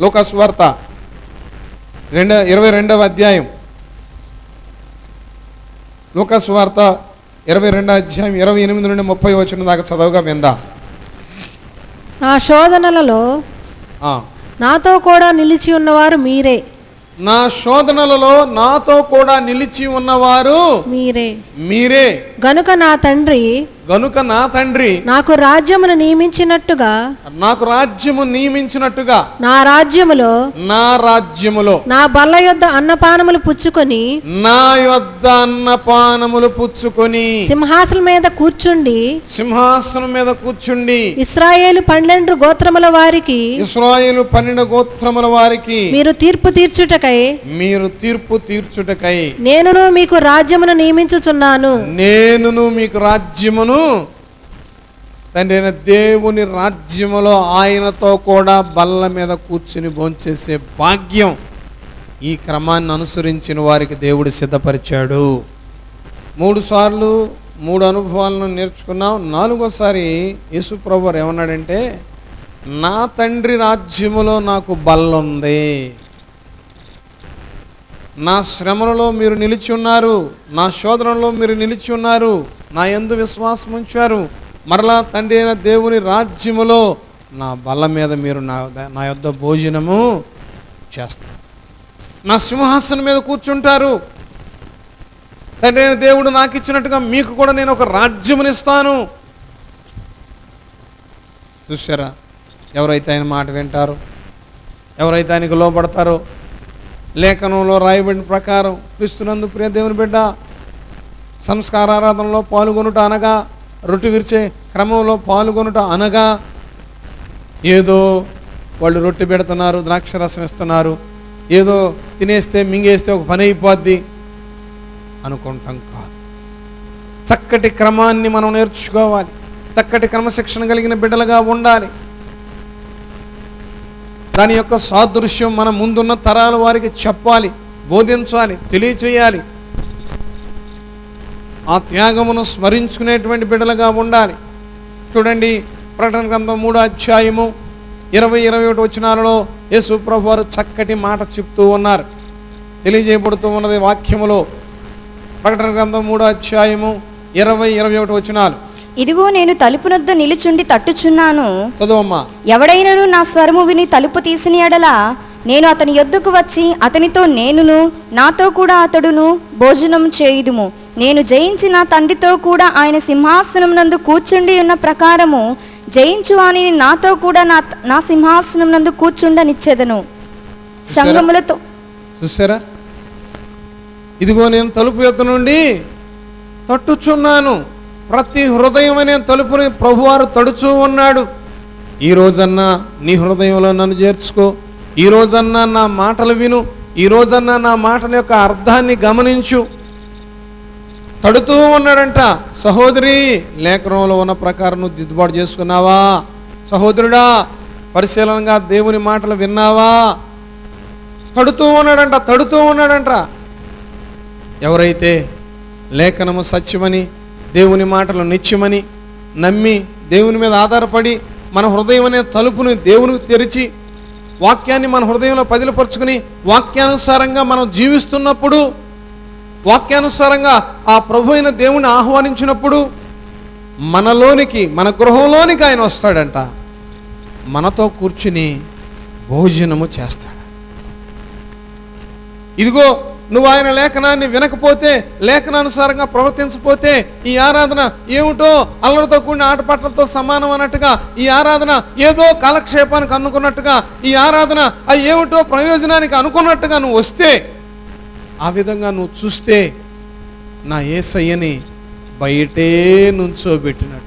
Locus వార్త. రెండ ఇరవై రెండవ అధ్యాయం. లోకస్ వార్త ఇరవై రెండవ అధ్యాయం ఇరవై ఎనిమిది నుండి ముప్పై వచ్చిన దాకా చదవగా విందా. నా శోధనలలో. నాతో కూడా నిలిచి ఉన్నవారు మీరే. నా శోధనలలో నాతో కూడా నిలిచి ఉన్నవారు మీరే. మీరే. గనుక నా తండ్రి గనుక నా తండ్రి నాకు రాజ్యమును నియమించినట్టుగా నాకు రాజ్యము నియమించినట్టుగా నా రాజ్యములో నా రాజ్యములో నా బల్ల యొద్ద అన్నపానములు పుచ్చుకొని నా యొద్ద అన్నపానములు పుచ్చుకొని సింహాసనం మీద కూర్చుండి సింహాసనం మీద కూర్చుండి ఇస్రాయేలు పన్నెండు గోత్రముల వారికి ఇస్రాయేలు పన్నెండు గోత్రముల వారికి మీరు తీర్పు తీర్చుటకై మీరు తీర్పు తీర్చుటకై నేనును మీకు రాజ్యమును నియమించుచున్నాను. నేనును మీకు రాజ్యమును తండ్రి దేవుని రాజ్యములో ఆయనతో కూడా బల్ల మీద కూర్చుని భోంచేసే భాగ్యం ఈ క్రమాన్ని అనుసరించిన వారికి దేవుడు సిద్ధపరిచాడు. మూడు సార్లు మూడు అనుభవాలను నేర్చుకున్నాం. నాలుగోసారి యేసుప్రభు ఏమన్నాడంటే నా తండ్రి రాజ్యములో నాకు బల్ల ఉంది. నా శ్రమలలో మీరు నిలిచి ఉన్నారు. నా శోధనలో మీరు నిలిచి ఉన్నారు. నా ఎందు విశ్వాసం ఉంచారు. మరలా తండ్రి అయిన దేవుని రాజ్యములో నా బల్ల మీద మీరు నా నా యొద్ద భోజనము చేస్తారు. నా సింహాసనం మీద కూర్చుంటారు. తండ్రి అయిన దేవుడు నాకు ఇచ్చినట్టుగా మీకు కూడా నేను ఒక రాజ్యమునిస్తాను. చూసారా ఎవరైతే ఆయన మాట వింటారో ఎవరైతే ఆయనకు లోపడతారో లేఖనంలో రాయబడిన ప్రకారం క్రీస్తునందు ప్రియ దేవుని బిడ్డ సంస్కారారాధనలో పాల్గొనుట అనగా రొట్టె విరిచే క్రమంలో పాల్గొనుట అనగా ఏదో వాళ్ళు రొట్టె పెడుతున్నారు ద్రాక్షరసం ఇస్తున్నారు ఏదో తినేస్తే మింగేస్తే ఒక పని అయిపోద్ది అనుకుంటాం కాదు. చక్కటి క్రమాన్ని మనం నేర్చుకోవాలి. చక్కటి క్రమశిక్షణ కలిగిన బిడ్డలుగా ఉండాలి. దాని యొక్క సాదృశ్యం మన ముందున్న తరాల వారికి చెప్పాలి బోధించాలి తెలియచేయాలి. ఆ త్యాగమును స్మరించుకునేటువంటి బిడ్డలుగా ఉండాలి. చూడండి ప్రకటన గ్రంథం మూడో అధ్యాయము ఇరవై ఇరవై ఒకటి వచ్చినాలలో యేసు ప్రభు వారు చక్కటి మాట చెప్తూ ఉన్నారు. తెలియజేయబడుతూ ఉన్నది వాక్యములో. ప్రకటన గ్రంథం మూడో అధ్యాయము ఇరవై ఇరవై ఒకటి వచ్చినాలు ఇదిగో నేను తలుపునొద్ద నిలుచుండి తట్టుచున్నాను. చదువమ్మా. ఎవడైనను నా స్వరము విని తలుపు తీసిన ఎడల నేను అతని యొద్దకు వచ్చి అతనితో నేనును నాతో కూడా అతడును భోజనం చేయుదుము. నేను జయించి నా తండ్రితో కూడా ఆయన సింహాసనం నందు కూర్చుండి ఉన్న ప్రకారము జయించు వానిని నాతో కూడా నా నా సింహాసనం నందు కూర్చుండనిచ్చెదను. సంగములతో చూసారా ఇదిగో నేను తలుపు ఎత్తు నుండి తట్టుచున్నాను. ప్రతి హృదయం అనే తలుపుని ప్రభువారు తడుచూ ఉన్నాడు. ఈ రోజన్నా నీ హృదయంలో నన్ను చేర్చుకో. ఈ రోజన్నా నా మాటలు విను. ఈ రోజన్నా నా మాటల యొక్క అర్థాన్ని గమనించు. తడుతూ ఉన్నాడంట సహోదరి లేఖనంలో ఉన్న ప్రకారం నువ్వు దిద్దుబాటు చేసుకున్నావా? సహోదరుడా పరిశీలనగా దేవుని మాటలు విన్నావా? తడుతూ ఉన్నాడంట తడుతూ ఉన్నాడంట. ఎవరైతే లేఖనము సత్యమని దేవుని మాటలు నిత్యమని నమ్మి దేవుని మీద ఆధారపడి మన హృదయం అనే తలుపుని దేవునికి తెరిచి వాక్యాన్ని మన హృదయంలో పదిలపరుచుకుని వాక్యానుసారంగా మనం జీవిస్తున్నప్పుడు వాక్యానుసారంగా ఆ ప్రభు అయిన దేవుని ఆహ్వానించినప్పుడు మనలోనికి మన గృహంలోనికి ఆయన వస్తాడంట. మనతో కూర్చుని భోజనము చేస్తాడు. ఇదిగో నువ్వు ఆయన లేఖనాన్ని వినకపోతే లేఖనానుసారంగా ప్రవర్తించపోతే ఈ ఆరాధన ఏమిటో అల్లరితో కూడిన ఆటపాటలతో సమానం అన్నట్టుగా ఈ ఆరాధన ఏదో కాలక్షేపానికి అనుకున్నట్టుగా ఈ ఆరాధన ఆ ఏమిటో ప్రయోజనానికి అనుకున్నట్టుగా నువ్వు వస్తే ఆ విధంగా నువ్వు చూస్తే నా ఏసయ్యని బయటే నుంచోబెట్టినట్టు.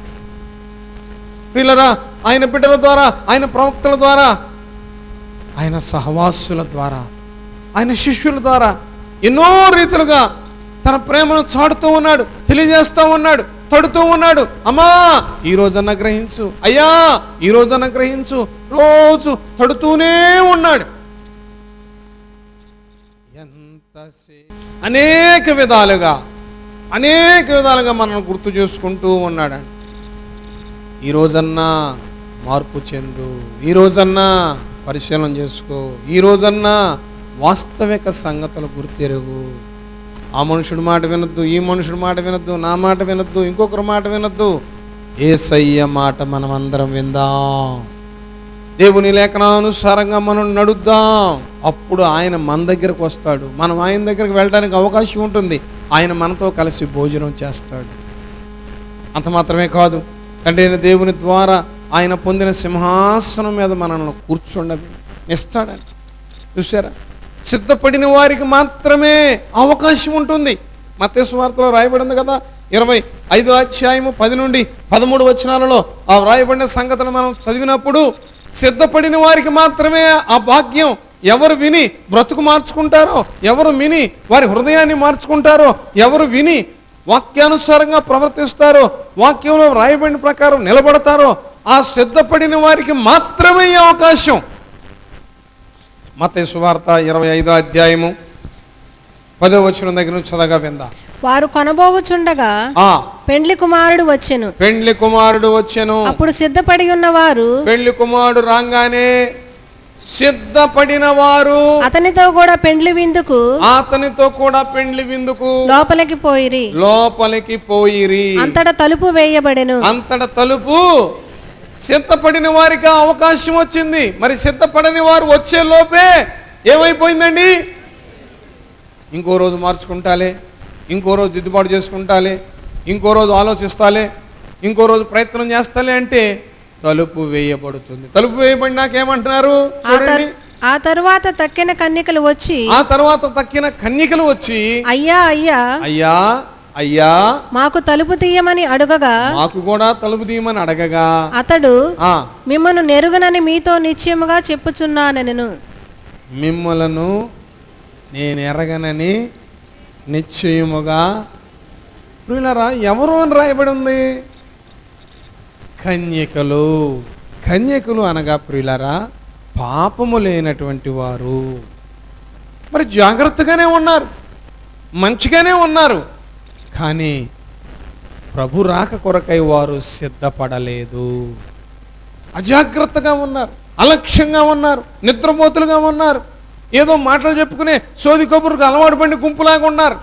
పిల్లరా ఆయన బిడ్డల ద్వారా ఆయన ప్రవక్తల ద్వారా ఆయన సహవాసుల ద్వారా ఆయన శిష్యుల ద్వారా ఎన్నో రీతులుగా తన ప్రేమను చాటుతూ ఉన్నాడు తెలియజేస్తూ ఉన్నాడు తడుతూ ఉన్నాడు. అమ్మా ఈ రోజన్న గ్రహించు. అయ్యా ఈ రోజన్న గ్రహించు. రోజు తడుతూనే ఉన్నాడు. అనేక విధాలుగా అనేక విధాలుగా మనల్ని గుర్తు చేసుకుంటూ ఉన్నాడు. ఈ రోజన్నా మార్పు చెందు. ఈ రోజన్నా పరిశీలన చేసుకో. ఈ రోజన్నా వాస్తవిక సంగతులు గుర్తెరుగు. ఆ మనుషుడి మాట వినొద్దు ఈ మనుషుడి మాట వినొద్దు నా మాట వినొద్దు ఇంకొకరి మాట వినొద్దు. ఏసయ్య మాట మనం అందరం విందాం. దేవుని లేఖనానుసారంగా మనం నడుద్దాం. అప్పుడు ఆయన మన దగ్గరకు వస్తాడు. మనం ఆయన దగ్గరికి వెళ్ళడానికి అవకాశం ఉంటుంది. ఆయన మనతో కలిసి భోజనం చేస్తాడు. అంత మాత్రమే కాదు తండ్రి దేవుని ద్వారా ఆయన పొందిన సింహాసనం మీద మనల్ని కూర్చుండవి ఇస్తాడని చూసారా సిద్ధపడిన వారికి మాత్రమే అవకాశం ఉంటుంది. మత్తేసు వార్తలో రాయబడింది కదా ఇరవై ఐదు అధ్యాయము పది నుండి పదమూడు వచనాలలో ఆ వ్రాయబడిన సంగతులు మనం చదివినప్పుడు సిద్ధపడిన వారికి మాత్రమే ఆ భాగ్యం ఎవరు విని బ్రతుకు మార్చుకుంటారో ఎవరు విని వారి హృదయాన్ని మార్చుకుంటారో ఎవరు విని వాక్యానుసారంగా ప్రవర్తిస్తారో వాక్యంలో రాయబడిన ప్రకారం నిలబడతారో ఆ సిద్ధపడిన వారికి మాత్రమే అవకాశం. మత సువార్త ఇరవై ఐదో అధ్యాయము పదో వచ్చిన దగ్గర నుంచి చదగా విందా? వారు కొనబోవుచుండగా ఆ. పెండ్లి కుమారుడు వచ్చెను. పెండ్లి కుమారుడు వచ్చెను. అప్పుడు సిద్ధపడి ఉన్నవారు పెండ్లి కుమారుడు రాగానే సిద్ధపడిన వారు అతనితో కూడా పెండ్లి విందుకు అతనితో కూడా పెండ్లి విందుకు లోపలికి పోయిరి. లోపలికి పోయిరి. అంతట తలుపు వేయబడెను. అంతట తలుపు సిద్ధపడిన వారికి అవకాశం వచ్చింది. మరి సిద్ధపడని వారు వచ్చే లోపే ఏమైపోయిందండి? ఇంకో రోజు మార్చుకుంటాలే ఇంకో రోజు దిద్దుబాటు చేసుకుంటాలే ఇంకో రోజు ఆలోచిస్తాలే ఇంకో రోజు ప్రయత్నం చేస్తాలే అంటే తలుపు వేయబడుతుంది. తలుపు వేయబడినాక ఏమంటున్నారు ఆ చూడండి. ఆ తరువాత తక్కిన కన్యకలు వచ్చి ఆ తర్వాత తక్కిన కన్యకలు వచ్చి అయ్యా అయ్యా. అయ్యా అయ్యా మాకు తలుపు తీయమని అడుగగా మాకు కూడా తలుపు తీయమని అడగగా. అతడు ఆ. మిమ్మను నెరుగనని మీతో నిశ్చయముగా చెప్పుచున్నానెను మిమ్మలను నేను ఎరగనని నిశ్చయముగా. ప్రియులరా ఎవరు అని రాయబడి ఉంది? కన్యకలు. కన్యకలు అనగా ప్రియులరా పాపము లేనటువంటి వారు. మరి జాగ్రత్తగానే ఉన్నారు. మంచిగానే ఉన్నారు. కానీ ప్రభు రాక కొరకై వారు సిద్ధపడలేదు. అజాగ్రత్తగా ఉన్నారు అలక్ష్యంగా ఉన్నారు నిద్రపోతులుగా ఉన్నారు. ఏదో మాటలు చెప్పుకునే సోది కబుర్కు అలవాటు పడి గుంపులాగా ఉన్నారు.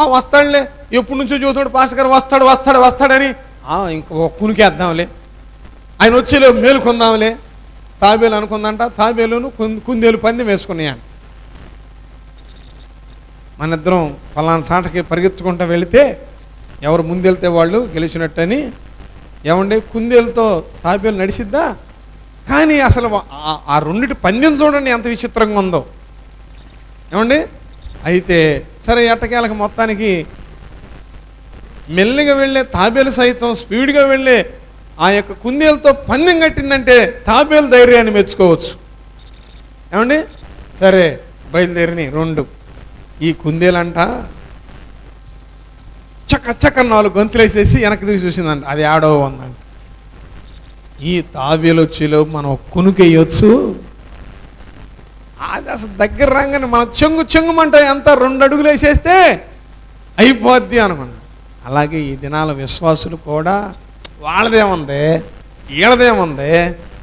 ఆ వస్తాడులే ఎప్పటి నుంచో చూస్తాడు పాస్టర్ గారు వస్తాడు వస్తాడు వస్తాడని ఆ ఇంకో కునికేద్దాంలే ఆయన వచ్చేలే మేలుకుందాంలే తాబేలు అనుకుందంట తాబేలును కుం- కుందేలు పందెం వేసుకున్నాయండి మన ఇద్దరం ఫలానా చాటకి పరిగెత్తుకుంటూ వెళితే ఎవరు ముందెళ్తే వాళ్ళు గెలిచినట్టని. ఏమండి? కుందేలతో తాబేలు నడిసిద్దా? కానీ అసలు ఆ- ఆ రెండిటి పందెం చూడండి ఎంత విచిత్రంగా ఉందో. ఏమండి? అయితే సరే ఎట్టకేలకు మొత్తానికి మెల్లిగా వెళ్ళే తాబేలు సైతం స్పీడ్గా వెళ్ళే ఆ యొక్క కుందేలతో పందెం కట్టిందంటే తాబేలు ధైర్యాన్ని మెచ్చుకోవచ్చు. ఏమండి? సరే బయలుదేరిని రెండు. ఈ కుందేలంట చక్క చక్క నాలుగు గొంతులేసేసి వెనక్కి తిరిగి చూసిందంట. అది ఆడో ఉందంట ఈ తాబేలు మనం కొనుకేయొచ్చు. అది అసలు దగ్గర రాగానే మనం చెంగు చెంగుమంట ఎంత రెండు అడుగులు వేసేస్తే అయిపోద్ది అనుకున్నాం. అలాగే ఈ దినాల విశ్వాసులు కూడా వాళ్ళదేముంది వీళ్ళదేముంది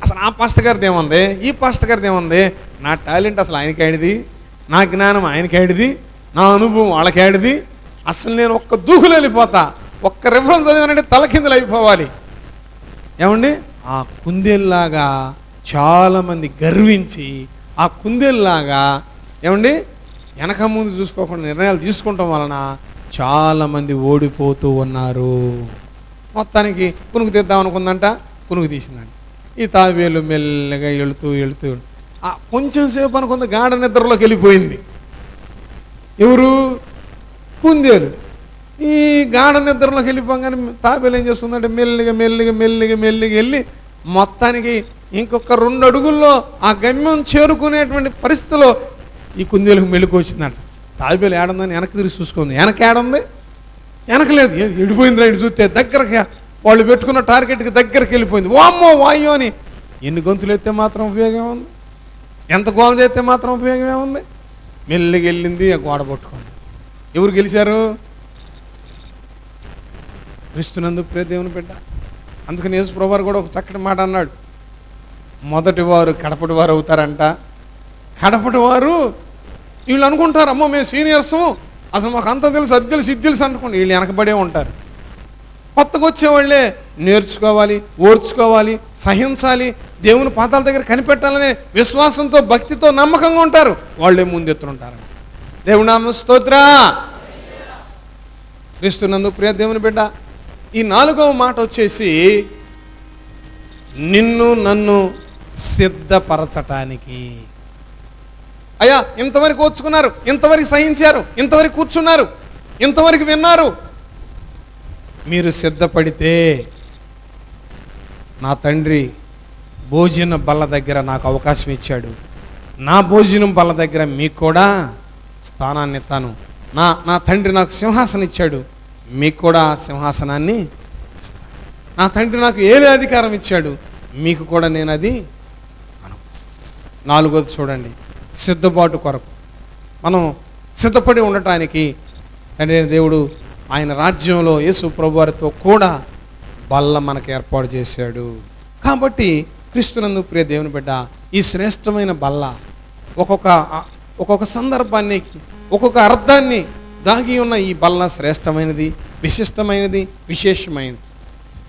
అసలు ఆ పాస్టర్ గారిది ఏముంది ఈ పాస్టర్ గారిది ఏముంది నా టాలెంట్ అసలు ఆయనకేడిది నా జ్ఞానం ఆయనకేడిది నా అనుభవం వాళ్ళకేడిది. అసలు నేను ఒక్క దూకులు వెళ్ళిపోతా. ఒక్క రిఫరెన్స్ చదివానంటే తలకిందులు అయిపోవాలి. ఏమండి? ఆ కుందేల్లాగా చాలామంది గర్వించి ఆ కుందేల్లాగా ఏమండి? వెనక ముందు చూసుకోకుండా నిర్ణయాలు తీసుకోవటం వలన చాలామంది ఓడిపోతూ ఉన్నారు. మొత్తానికి కునుకు తీద్దాం అనుకుందంట కునుకు తీసిందంట. ఈ తాబేలు మెల్లగా వెళుతూ వెళుతూ కొంచెం సేపు అనుకుంది గాఢ నిద్రలోకి వెళ్ళిపోయింది. ఎవరు? కుందేలు. ఈ గాఢ నిద్రలోకి వెళ్ళిపోగానే తాబేలు ఏం చేస్తుందంటే మెల్లిగా మెల్లిగా మెల్లిగా మెల్లిగా వెళ్ళి మొత్తానికి ఇంకొక రెండు అడుగుల్లో ఆ గమ్యం చేరుకునేటువంటి పరిస్థితిలో ఈ కుందేలకు మెలకు వచ్చిందంట. తాబేలు ఏడుందని వెనక్కి తిరిగి చూసుకుంది. వెనక ఏడుంది? వెనకలేదు ఏ- ఎడిపోయింది రైట్ చూస్తే దగ్గరకి వాళ్ళు పెట్టుకున్న టార్గెట్కి దగ్గరికి వెళ్ళిపోయింది. వామ్మో వాయో అని ఎన్ని గొంతులు ఎత్తే మాత్రం ఉపయోగం ఉంది. ఎంత గోల చేస్తే మాత్రం ఉపయోగం ఏముంది? మెల్లిగా వెళ్ళింది గోడ పట్టుకోండి ఎవరు గెలిచారు? క్రిస్తునందు ప్రియ దేవుని బిడ్డ. అందుకని యేసు ప్రభువారు కూడా ఒక చక్కటి మాట అన్నాడు. మొదటి వారు కడపటి వారు అవుతారంట. కడపటి వారు వీళ్ళు అనుకుంటారు అమ్మో మేము సీనియర్స్. అసలు మాకు అంత తెలుసు అది తెలుసు ఇది తెలుసు అనుకోండి వీళ్ళు వెనకబడే ఉంటారు. కొత్తగా వచ్చేవాళ్ళే నేర్చుకోవాలి ఓర్చుకోవాలి సహించాలి దేవుని పాదాల దగ్గర కనిపెట్టాలనే విశ్వాసంతో భక్తితో నమ్మకంగా ఉంటారు. వాళ్ళే ముందెత్తుంటారు దేవుడు నామ స్తోత్ర. క్రీస్తునందు ప్రియ దేవుని బిడ్డ ఈ నాలుగవ మాట వచ్చేసి నిన్ను నన్ను సిద్ధపరచటానికి. అయ్యా ఇంతవరకు ఓర్చుకున్నారు ఇంతవరకు సహించారు ఇంతవరకు కూర్చున్నారు ఇంతవరకు విన్నారు. మీరు సిద్ధపడితే నా తండ్రి భోజన బల్ల దగ్గర నాకు అవకాశం ఇచ్చాడు. నా భోజనం బల్ల దగ్గర మీకు కూడా స్థానాన్ని ఇస్తాను. నా నా తండ్రి నాకు సింహాసనం ఇచ్చాడు. మీకు కూడా సింహాసనాన్ని నా తండ్రి నాకు ఏమి అధికారం ఇచ్చాడు. మీకు కూడా నేను అది నాలుగోది చూడండి. సిద్ధపాటు కొరకు. మనం సిద్ధపడి ఉండటానికి తండ్రి దేవుడు ఆయన రాజ్యంలో యేసు ప్రభువారితో కూడా బల్ల మనకు ఏర్పాటు చేశాడు. కాబట్టి క్రీస్తునందు ప్రియ దేవుని బిడ్డ ఈ శ్రేష్టమైన బల్ల ఒక్కొక్క ఒక్కొక్క సందర్భాన్ని ఒక్కొక్క అర్థాన్ని దాగి ఉన్న ఈ బల్ల శ్రేష్టమైనది విశిష్టమైనది విశేషమైనది.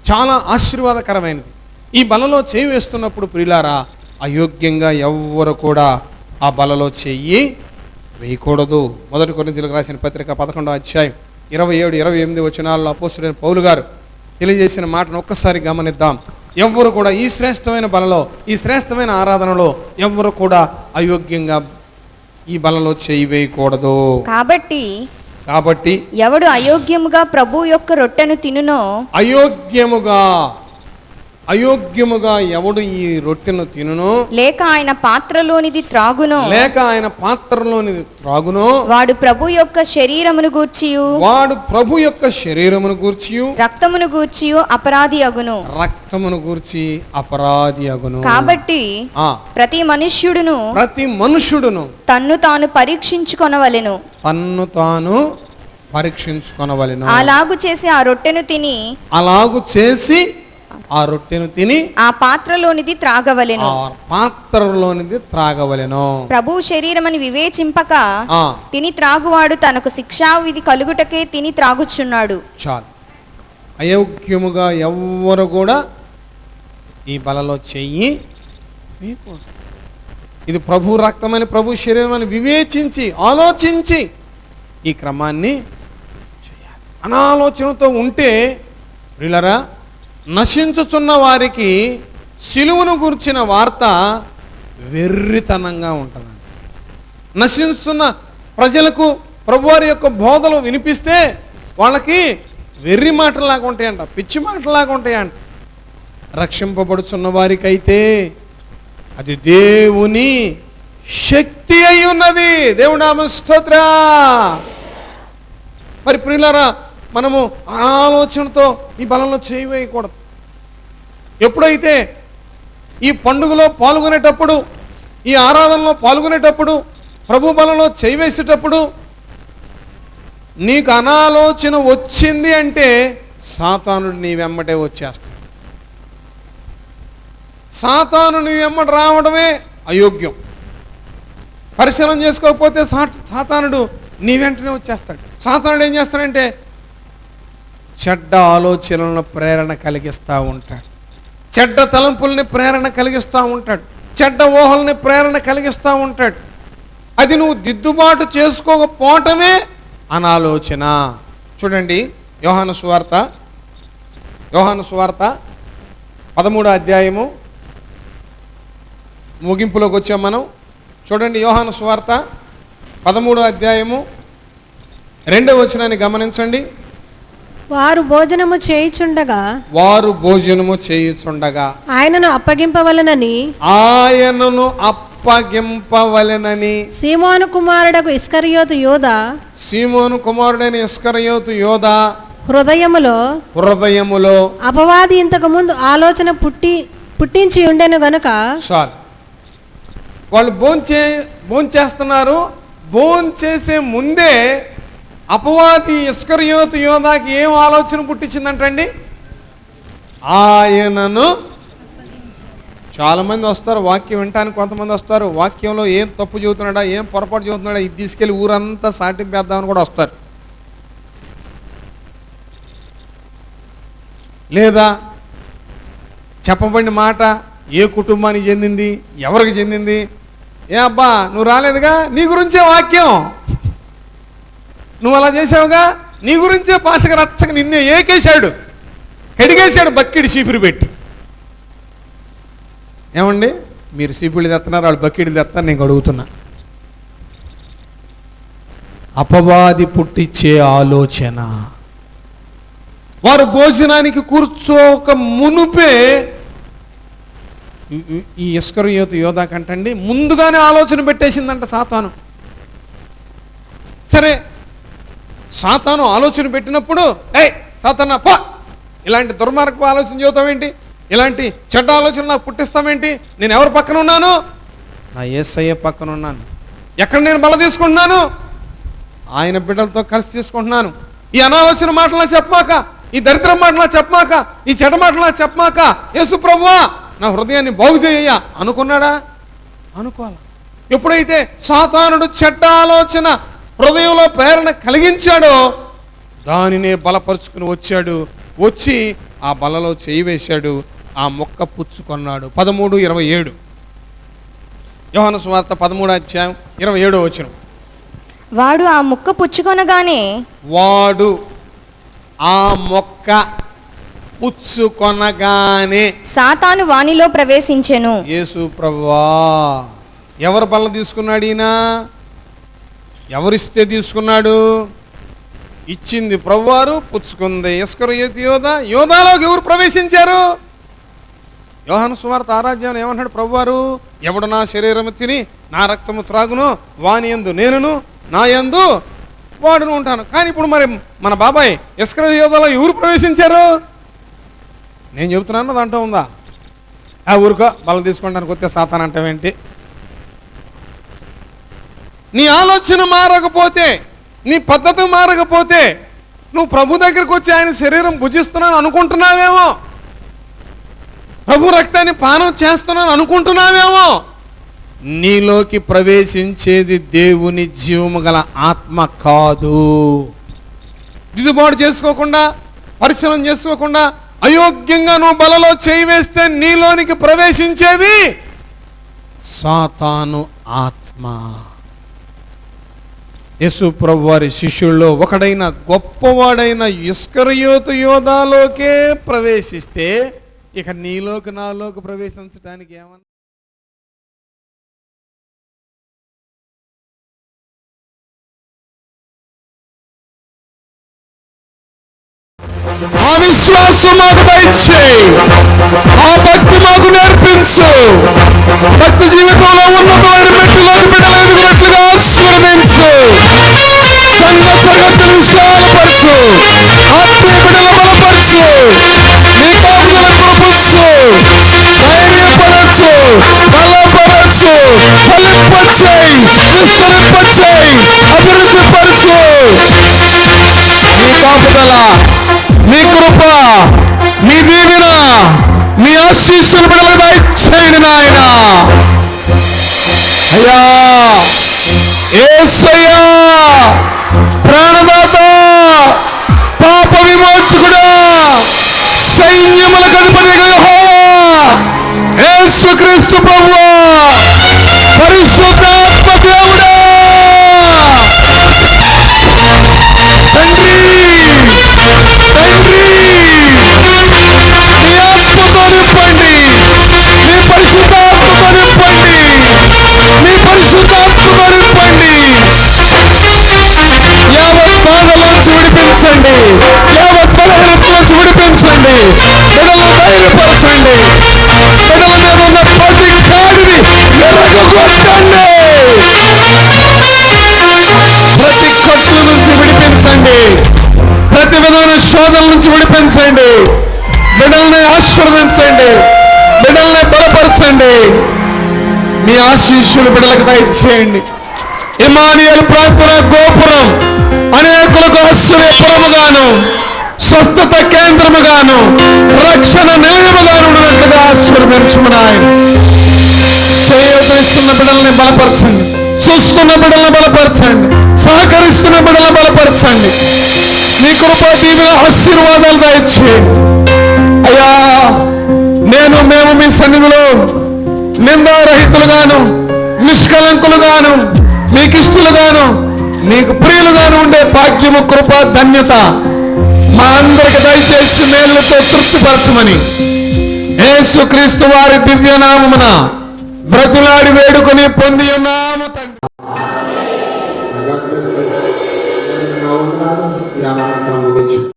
చాలా ఆశీర్వాదకరమైనది. ఈ బలలో చేయి వేస్తున్నప్పుడు ప్రియులారా అయోగ్యంగా ఎవ్వరు కూడా ఆ బలలో చెయ్యి వేయకూడదు. మొదటి కొన్ని రాసిన పత్రిక పదకొండో అధ్యాయం ఇరవై ఏడు ఇరవై ఎనిమిది వచ్చినాల్లో అపోస్తుడైన పౌలు గారు తెలియజేసిన మాటను ఒక్కసారి గమనిద్దాం. ఎవ్వరు కూడా ఈ శ్రేష్టమైన బలలో ఈ శ్రేష్టమైన ఆరాధనలో ఎవ్వరు కూడా అయోగ్యంగా ఈ బలలో చేయి వేయకూడదు. కాబట్టి కాబట్టి ఎవడు అయోగ్యముగా ప్రభు యొక్క రొట్టెను తినునో అయోగ్యముగా అయోగ్యముగా ఎవడు ఈ రొట్టెను తినునో లేక ఆయన పాత్రలోనిది త్రాగునో? లేక ఆయన పాత్రలోని త్రాగునో వాడు ప్రభు యొక్క శరీరమును గూర్చియు. వాడు ప్రభు యొక్క శరీరమును గూర్చి రక్తమును గూర్చియు అపరాధి అగును. రక్తమును గూర్చి అపరాధి అగును. కాబట్టి ప్రతి మనుష్యుడును ప్రతి మనుషుడును తన్ను తాను పరీక్షించుకొనవలెను. తన్ను తాను పరీక్షించుకొనవలెను. అలాగు చేసి ఆ రొట్టెను తిని అలాగు చేసి ఆ రొట్టెను తిని ఆ పాత్రలోనిది త్రాగవలెను. ఆ పాత్రలోనిది త్రాగవలెను. ప్రభు శరీరమని వివేచింపక ఆ. తిని త్రాగువాడు తనకు శిక్షా విధి కలుగుటకే తిని త్రాగుచున్నాడు. చాలు. అయోగ్యముగా ఎవ్వరు కూడా ఈ బలలో చెయ్యి వేయకూడదు. ఇది ప్రభు రక్తమని ప్రభు శరీరం అని వివేచించి ఆలోచించి ఈ క్రమాన్ని చేయాలి. అనాలోచనతో ఉంటే ప్రిలరా నశించుచున్న వారికి సిలువను గుర్చిన వార్త వెర్రితనంగా ఉంటుందండి నశిస్తున్న ప్రజలకు ప్రభువారి యొక్క బోధలు వినిపిస్తే వాళ్ళకి వెర్రి మాటలాగా ఉంటాయంట పిచ్చి మాటలాగా ఉంటాయంట. రక్షింపబడుచున్న వారికైతే అది దేవుని శక్తి అయి ఉన్నది దేవుడామ స్తోత్ర. మరి ప్రియులారా మనము ఆలోచనతో ఈ బలంలో చేయవేయకూడదు. ఎప్పుడైతే ఈ పండుగలో పాల్గొనేటప్పుడు ఈ ఆరాధనలో పాల్గొనేటప్పుడు ప్రభు బలంలో చేయి వేసేటప్పుడు నీకు అనాలోచన వచ్చింది అంటే సాతానుడు నీ వెమ్మటే వచ్చేస్తాడు. సాతాను నీ వెమ్మట రావడమే అయోగ్యం. పరిశీలన చేసుకోకపోతే సా సాతానుడు నీ వెంటనే వచ్చేస్తాడు. సాతానుడు ఏం చేస్తాడంటే చెడ్డ ఆలోచనలను ప్రేరణ కలిగిస్తూ ఉంటాడు. చెడ్డ తలంపుల్ని ప్రేరణ కలిగిస్తూ ఉంటాడు. చెడ్డ ఊహల్ని ప్రేరణ కలిగిస్తూ ఉంటాడు. అది నువ్వు దిద్దుబాటు చేసుకోకపోవటమే అనాలోచన. చూడండి యోహాను సువార్త. యోహాను సువార్త పదమూడో అధ్యాయము ముగింపులోకి వచ్చాం మనం. చూడండి యోహాను సువార్త పదమూడో అధ్యాయము రెండవ వచనాన్ని గమనించండి. వారు భోజనము చేయుచుండగా వారు భోజనము చేయుచుండగా ఆయనను అప్పగింపవలనని ఆయనను అప్పగింపవలెనని సీమోను కుమారుడకు ఇస్కరియోతు యోధ సీమోను కుమారుడైన ఇస్కరయోతు యోధ హృదయములో హృదయములో అపవాది ఇంతకు ముందు ఆలోచన పుట్టి పుట్టించి ఉండెను గనుక చాలు. వాళ్ళు భోంచే భోంచేస్తున్నారు. భోంచేసే ముందే అపవాది ఇస్కరయోతు యోధాకి ఏం ఆలోచన పుట్టించిందంటండి? ఆయనను చాలామంది వస్తారు వాక్యం వినటానికి కొంతమంది వస్తారు వాక్యంలో ఏం తప్పు చదువుతున్నాడా ఏం పొరపాటు చదువుతున్నాడా ఇది తీసుకెళ్ళి ఊరంతా సాటింపేద్దామని కూడా వస్తారు. లేదా చెప్పబడిన మాట ఏ కుటుంబానికి చెందింది ఎవరికి చెందింది? ఏ అబ్బా నువ్వు రాలేదుగా? నీ గురించే వాక్యం. నువ్వు అలా చేసావుగా నీ గురించే పాషక రచ్చక నిన్నే ఏకేశాడు. కడిగేశాడు బక్కిడి చీపురు పెట్టి. ఏమండి? మీరు చీపుళ్ళు తెస్తున్నారు వాళ్ళు బక్కిడి తెస్తారు నేను అడుగుతున్నా. అపవాది పుట్టించే ఆలోచన. వారు భోజనానికి కూర్చోక మునుపే ఈ- ఈ- ఈ ఇస్కరు యోత యోధా కంటండి ముందుగానే ఆలోచన పెట్టేసిందంట సాతాను. సరే సాతాను ఆలోచన పెట్టినప్పుడు ఏ సాతానా పో! ఇలాంటి దుర్మార్గపు ఆలోచన చెబుతావేంటి ఇలాంటి చెడ్డ ఆలోచన నాకు పుట్టిస్తావేంటి నేను ఎవరి పక్కన ఉన్నాను? నా ఏసయ్య పక్కన ఉన్నాను. ఎక్కడ నేను బల తీసుకుంటున్నాను? ఆయన బిడ్డలతో కలిసి తీసుకుంటున్నాను. ఈ అనాలోచన మాటలా చెప్పమాక ఈ దరిద్రం మాటలా చెప్పమాక ఈ చెడ్డ మాటలా చెప్పమాక యేసు ప్రభువా నా హృదయాన్ని బాగు చేయ్యా అనుకున్నాడా? అనుకోవాలి? ఎప్పుడైతే సాతానుడు చెడ్డ ఆలోచన హృదయంలో ప్రేరణ కలిగించాడో దానినే బలపరుచుకుని వచ్చాడు. వచ్చి ఆ బలలో చేయి వేశాడు. ఆ మొక్క పుచ్చుకొన్నాడు. పదమూడు ఇరవై ఏడు. యోహాను సువార్త పదమూడు అధ్యాయం ఇరవై ఏడో వచ్చిన వాడు ఆ ముక్క పుచ్చుకొనగానే వాడు ఆ మొక్క పుచ్చుకొనగానే సాతాను వానిలో ప్రవేశించెను. యేసు ప్రభువా ఎవరు బల్ల తీసుకున్నాడు ఈయన? ఎవరిస్తే తీసుకున్నాడు? ఇచ్చింది ప్రభువారు పుచ్చుకుంది ఇస్కరు యోధ. యోధాలోకి ఎవరు ప్రవేశించారు? యోహాను సువార్త ఆరాధ్యాన్ని ఏమన్నాడు ప్రభువారు ఎవడు నా శరీరము తిని నా రక్తము త్రాగును వాని యందు నేనును నా యందు వాడును ఉంటాను. కానీ ఇప్పుడు మరి మన బాబాయ్ ఇస్కర యోధాలో ఎవరు ప్రవేశించారు? నేను చెబుతున్నాను దాంట్లో ఉందా? ఆ ఊరుకో బలం తీసుకుంటానికి వస్తే సాతానంటావేంటి నీ ఆలోచన మారకపోతే నీ పద్ధతి మారకపోతే నువ్వు ప్రభు దగ్గరికి వచ్చి ఆయన శరీరం భుజిస్తున్నాను అనుకుంటున్నావేమో? ప్రభు రక్తాన్ని పానం చేస్తున్నాను అనుకుంటున్నావేమో? నీలోకి ప్రవేశించేది దేవుని జీవము గల ఆత్మ కాదు. దిద్దుబాటు చేసుకోకుండా పరిశీలన చేసుకోకుండా అయోగ్యంగా నువ్వు బలలో చేయి వేస్తే నీలోనికి ప్రవేశించేది సాతాను ఆత్మ. యేసు ప్రభు వారి శిష్యుల్లో ఒకడైన గొప్పవాడైన ఇస్కరయోతు యోధాలోకే ప్రవేశిస్తే ఇక నీలోకి నాలోకి ప్రవేశించడానికి ఏమన్నా ఆ విశ్వాసం మాకు దయచేయి ఆ భక్తి మాకు నేర్పించు. భక్తి జీవితంలో ఉన్నతమైన మెట్టులోకి బిడ్డలు వ్యక్తిగా ఆశీర్వదించు. సంఘ సగతులు విశాలపరచు ఆత్మీయ బిడ్డలు బలపరచు నీ కాపుదల కురపరచు ధైర్యపరచు. బలపరచు. ఫలింపచేయి విస్తరింపచేయి. అభివృద్ధిపరచు. నీ కాపుదల నీ నుంచి బిడల్ని బిడ్డల్ని ఆశీర్వదించండి. బిడ్డల్ని బలపరచండి. మీ ఆశీస్సులు బిడ్డలకు దయచేయండి ఇమానియల్ ప్రార్థన గోపురం అనేకులకు ఆశ్చర్యపురముగాను స్వస్థత కేంద్రముగాను రక్షణ నిలయముగాను ఉన్నట్లుగా ఆశీర్వదించమని ఆయన చేయవలసిన బిడ్డల్ని బలపరచండి. చూస్తున్న బిడ్డలను బలపరచండి. సహకరిస్తున్న బిడ్డలను బలపరచండి. నీ కృప ఆశీర్వాదాలు దయచేయండి అయ్యా నేను మేము మీ సన్నిధిలో నిందారహితులుగాను నిష్కలంకులుగాను మీకు ఇష్టలుగాను నీకు ప్రియులుగాను ఉండే భాగ్యము కృప ధన్యత మా అందరికి దయచేసి మేలుతో తృప్తిపరచమని యేసుక్రీస్తు వారి దివ్యనామమున బ్రతులాడి వేడుకొని పొంది ఉన్నాము ఉన్నాను ఈ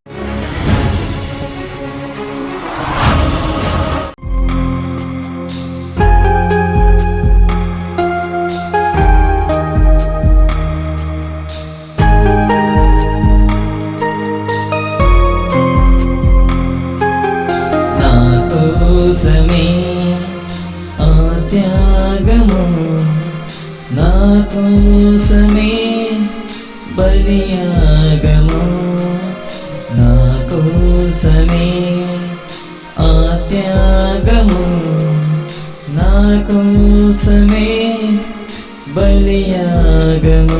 కోసమే బలియాగము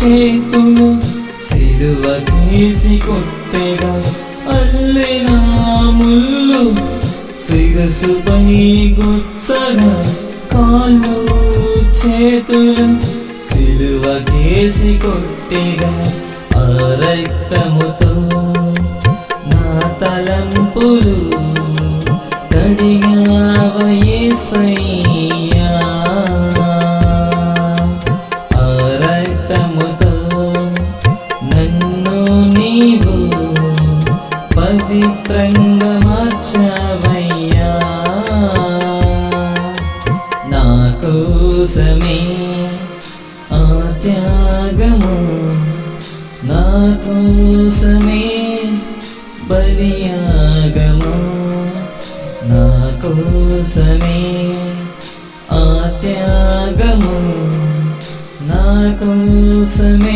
చేతులు సిలువ గీసి కొట్టెగా అల్లిన ముళ్ళు శిరసుపై గుచ్చగా కాళ్ళు చేతులు సిలువ గీసి కొట్టెగా ఆ రక్తముతో నా తలంపులు కడిగావయేసయ్యా కోసమే ఆ త్యాగము నా కోసమే